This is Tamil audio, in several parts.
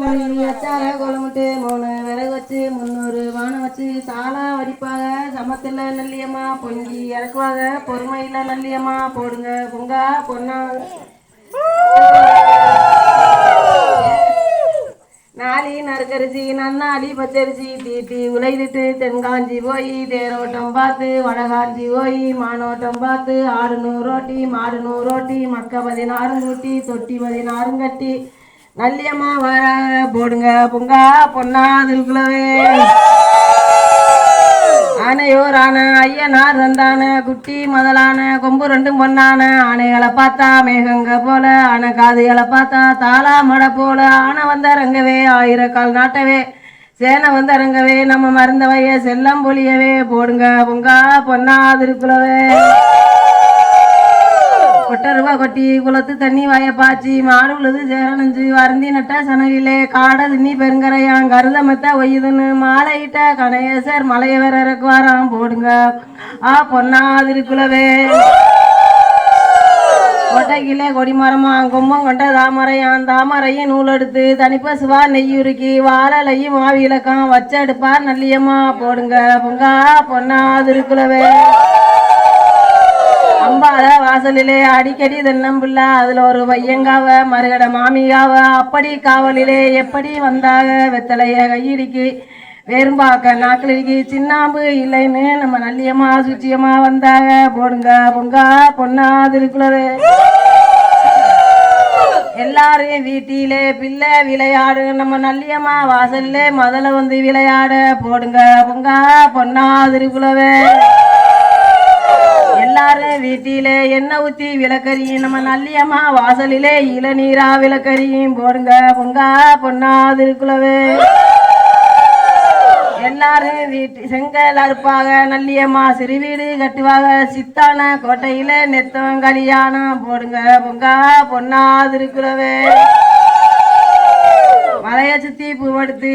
மணி அச்சார குழம்புட்டு மூணு விறகு வச்சு முந்நூறு வானம் வச்சு சாலா வடிப்பாக சமத்தில் நல்லியம்மா பொங்கி இறக்குவாங்க பொறுமையில நல்லியம்மா போடுங்க பொங்கா பொண்ணா நாளி நறுக்கரிசி நன்னாளி பச்சரிசி தீட்டி உலையிட்டு தென்காஞ்சி போய் தேரோட்டம் பார்த்து வடகாஞ்சி போய் மானோட்டம் பார்த்து ஆடு நூறு ரோட்டி மாடு நூறு ரோட்டி மக்க பதினாறும் கூட்டி தொட்டி பதினாறும் கட்டி நல்லியம்மா வர போடுங்க பொங்கா பொன்னா திருக்குலவே ஆனையோர் ஆன ஐயனார் தந்தான குட்டி முதலான கொம்பு ரெண்டும் பொன்னான ஆனைகளை பார்த்தா மேகங்க போல ஆனை காதுகளை பார்த்தா தாளா மடை போல ஆனை வந்தரங்கவே ஆயிரக்கால் நாட்டவே சேனை வந்தரங்கவே நம்ம மருந்தவைய செல்லம் பொழியவே போடுங்க பொங்கா பொன்னா ஒட்டை ரூபா கொட்டி குளத்து தண்ணி வாய பாய்ச்சி மாடு உழுது சேரணிஞ்சு வருந்தி நட்ட சனவிலே காட தின்னி பெருங்கரையான் கருத மெத்த ஒய்யுதுன்னு மாலையிட்ட கணேசர் மலையவர் இறக்குவாராம் போடுங்க. ஆ பொன்னா திருக்குலவே. கொட்டைக்கிலே கொடிமரமா கொம்பம் கொண்ட தாமரையான் தாமரையும் நூல் எடுத்து தனிப்ப சுவா நெய்யுருக்கி வாழலையும் மாவி இலக்கம் வச்செடுப்பார் நல்லியம்மா போடுங்க. பொங்கா பொன்னா திருக்குலவே. அம்பால வாசலிலே அடிக்கடி தென்னம்பிள்ள அதுல ஒரு வையங்காவ மறுகட மாமிகாவ அப்படி காவலிலே எப்படி வந்தாக? வெத்தலைய கையிடிக்கு வேறும்பாக்க நாக்களிக்கு சின்னாம்பு இல்லைன்னு நம்ம நல்லியம்மா சுச்சியம்மா வந்தாக? போடுங்க பொங்கா பொண்ணா திருக்குலவே எல்லாரும் வீட்டிலே பிள்ளை விளையாடு நம்ம நல்லியம்மா வாசல்ல முதல்ல வந்து விளையாட. போடுங்க பொங்கா பொண்ணா திருக்குளவே எல்லாரும் வீட்டிலே எண்ணெய் ஊத்தி விளக்கறி. நம்ம நல்லியம்மா வாசலிலே இளநீரா விளக்கரியும் போடுங்க பொங்கா பொண்ணா திருக்குலவே எல்லாரும் வீட்டு செங்கல் அறுப்பாக நல்லியம்மா சிறு வீடு கட்டுவாக. சித்தான கோட்டையில நெத்தம் கல்யாணம். போடுங்க பொங்கா பொண்ணா திருக்குலவே மலையை சுத்தி பூவெடுத்து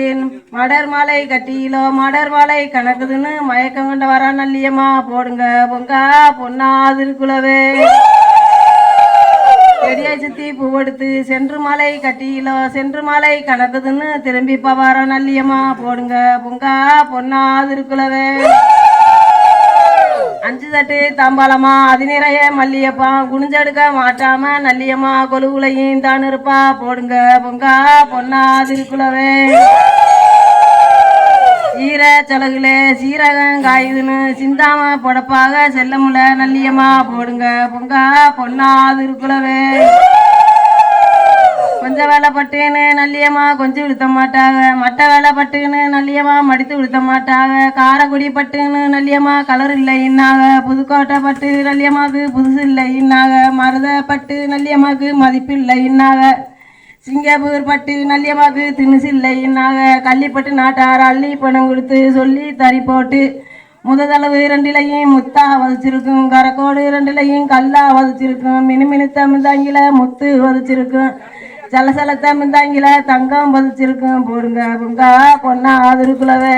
மடர் மாலை கட்டியிலோ மடர் மாலை கணக்குதுன்னு மயக்கம் கொண்டு வர நல்லியம்மா. போடுங்க பொங்கா பொன்னா திருக்குலவே. செடியை சுத்தி பூவெடுத்து சென்று மலை கட்டியிலோ சென்று மலை கணக்குதுன்னு திரும்பி பவாரா நல்லியம்மா. போடுங்க பொங்கா பொன்னா திருக்குலவே. அஞ்சு தட்டு தாம்பாளமா அது நிறைய மல்லியப்பா குனிஞ்செடுக்க மாட்டாம நல்லியம்மா கொலுவுலையும் தான் இருப்பா போடுங்க பொங்கா பொன்னா திருக்குலவே. ஈர சலகுலே சீரகம் காயுதுன்னு சிந்தாம பொடப்பாக செல்லமுல நல்லியம்மா போடுங்க பொங்கா பொன்னா திருக்குலவே. கொஞ்சம் வேலை பட்டுன்னு நல்லியம்மா கொஞ்சம் விழுத்த மாட்டாங்க. மட்டை வேலை பட்டுன்னு நல்லியம்மா மடித்து விழுத்த மாட்டாங்க. காரக்குடி பட்டுன்னு நல்லியம்மா கலர் இல்லை இன்னாக புதுக்கோட்டை பட்டு நல்லியம்மாவுக்கு புதுசு இல்லை இன்னாக மருத பட்டு நல்லியம்மாவுக்கு மதிப்பு இல்லை இன்னாக சிங்கப்பூர் பட்டு நல்லியம்மாவுக்கு திணுசு இல்லை இன்னாக கள்ளிப்பட்டு நாட்டார் அள்ளி பணம் கொடுத்து சொல்லி தறி போட்டு முததளவு ரெண்டிலையும் முத்தா வதச்சிருக்கும். கரக்கோடு ரெண்டிலையும் கல்லா வதச்சிருக்கும். மினுமினுத்த மிந்தாங்கில முத்து வதச்சிருக்கும். சலசலத்த மிந்தாங்கில தங்கம் பதிச்சிருக்கும் பொருங்க பொங்கா பொண்ணா திருக்குலவே